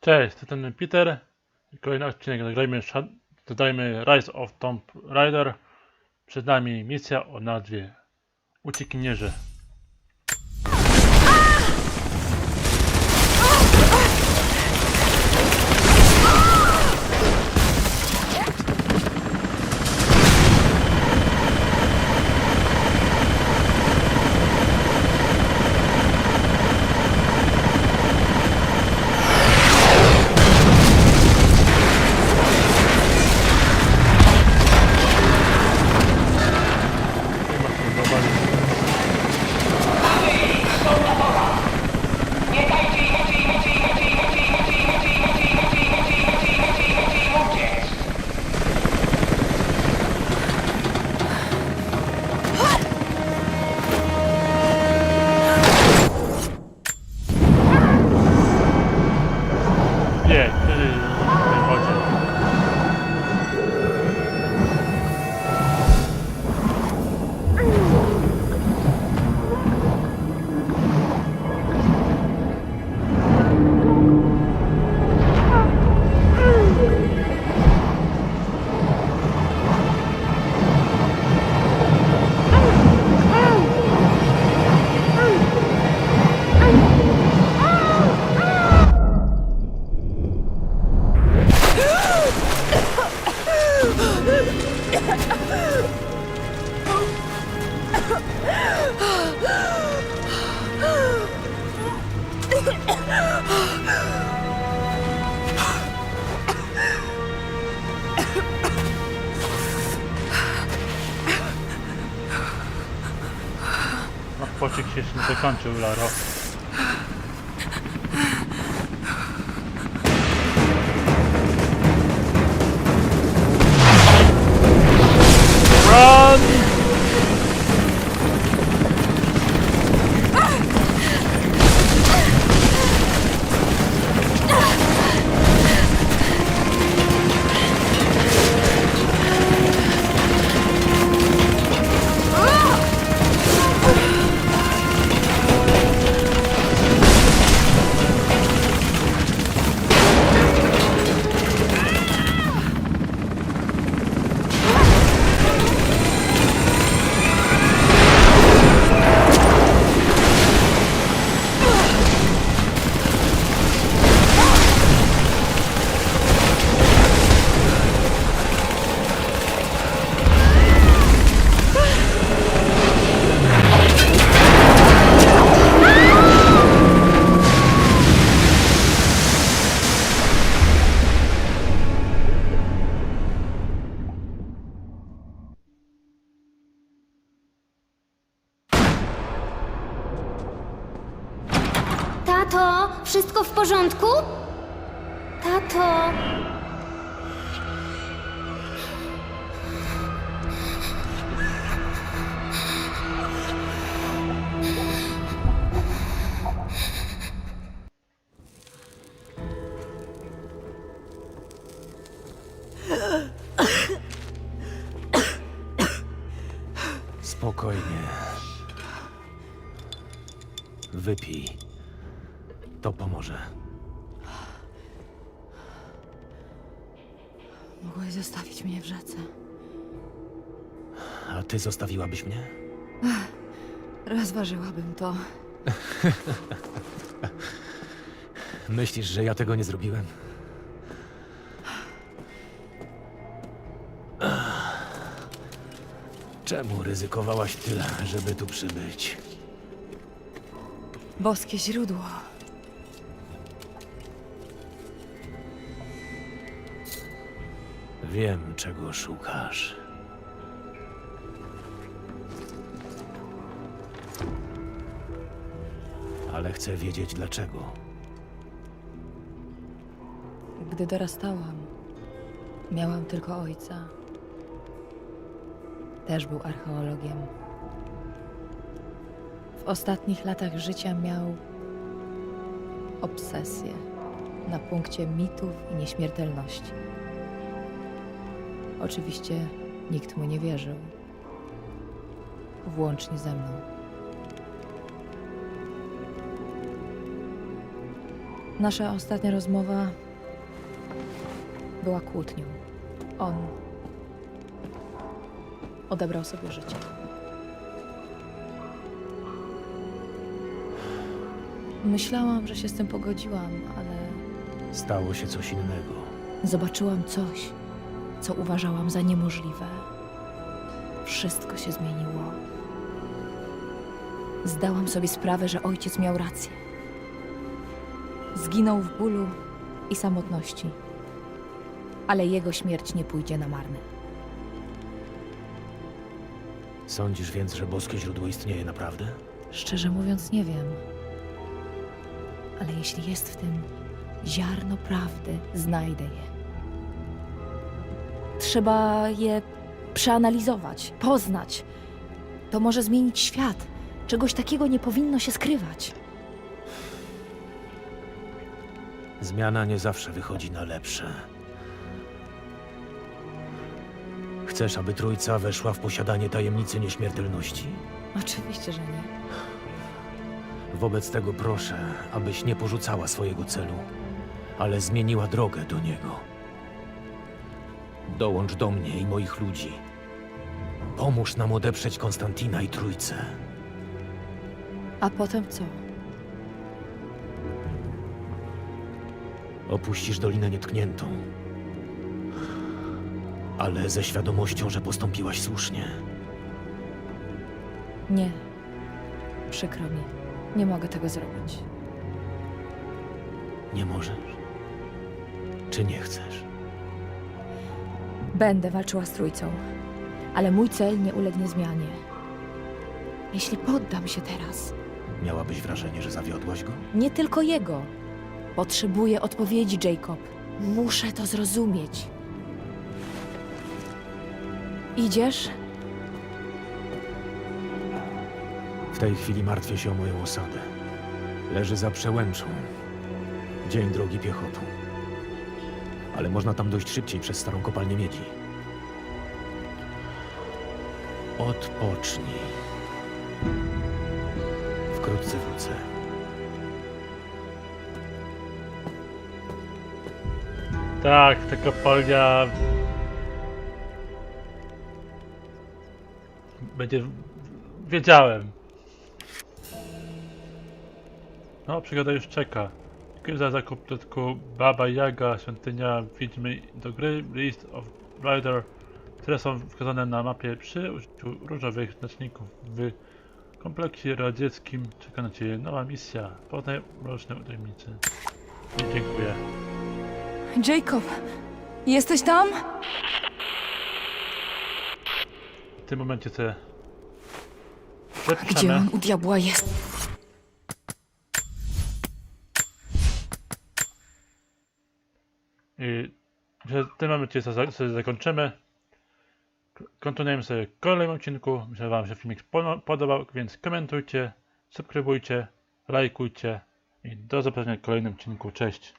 Cześć, to ten Peter. Kolejny odcinek Shad- dodajmy Rise of Tomb Raider. Przed nami misja o nazwie Uciekinierze. No, pociek się jeszcze nie dokończył, Laro. Tato, wszystko w porządku? Tato. Spokojnie. Wypij. To pomoże. Mogłeś zostawić mnie w rzece. A ty zostawiłabyś mnie? Rozważyłabym to. Myślisz, że ja tego nie zrobiłem? Czemu ryzykowałaś tyle, żeby tu przybyć? Boskie źródło. Wiem, czego szukasz. Ale chcę wiedzieć dlaczego. Gdy dorastałam, miałam tylko ojca. Też był archeologiem. W ostatnich latach życia miał obsesję na punkcie mitów i nieśmiertelności. Oczywiście nikt mu nie wierzył, włącznie ze mną. Nasza ostatnia rozmowa była kłótnią. On odebrał sobie życie. Myślałam, że się z tym pogodziłam, ale Stało się coś innego. zobaczyłam coś, co uważałam za niemożliwe. Wszystko się zmieniło. Zdałam sobie sprawę, że ojciec miał rację. Zginął w bólu i samotności. Ale jego śmierć nie pójdzie na marne. Sądzisz więc, że boskie źródło istnieje naprawdę? Szczerze mówiąc, nie wiem. Ale jeśli jest w tym ziarno prawdy, znajdę je. Trzeba je przeanalizować, poznać. To może zmienić świat. Czegoś takiego nie powinno się skrywać. Zmiana nie zawsze wychodzi na lepsze. Chcesz, aby trójca weszła w posiadanie tajemnicy nieśmiertelności? Oczywiście, że nie. Wobec tego proszę, abyś nie porzucała swojego celu, ale zmieniła drogę do niego. Dołącz do mnie i moich ludzi. Pomóż nam odeprzeć Konstantina i trójcę. A potem co? Opuścisz Dolinę Nietkniętą. Ale ze świadomością, że postąpiłaś słusznie. Nie. Przykro mi. Nie mogę tego zrobić. Nie możesz? Czy nie chcesz? Będę walczyła z trójcą, ale mój cel nie ulegnie zmianie. Jeśli poddam się teraz, Miałabyś wrażenie, że zawiodłaś go? nie tylko jego. Potrzebuję odpowiedzi, Jacob. Muszę to zrozumieć. Idziesz? W tej chwili martwię się o moją osadę. Leży za przełęczą. Dzień drogi piechotą. Ale można tam dojść szybciej przez starą kopalnię miedzi. Odpocznij. Wkrótce wrócę. Tak, ta kopalnia będzie. Wiedziałem. No, przygoda już czeka. Za zakup dodatku Baba Yaga, świątynia Wiedźmy do gry, List of Rider, które są wskazane na mapie przy użyciu różowych znaczników. W kompleksie radzieckim czeka na Ciebie nowa misja. Poznaj mroczne tajemnice. Dziękuję. Jacob, jesteś tam? W tym momencie te. Gdzie on u diabła jest? I że tym momencie za- sobie zakończymy. Kontynuujemy sobie w kolejnym odcinku. Myślę, że Wam się filmik podobał, więc komentujcie, subskrybujcie, lajkujcie i do zobaczenia w kolejnym odcinku. Cześć!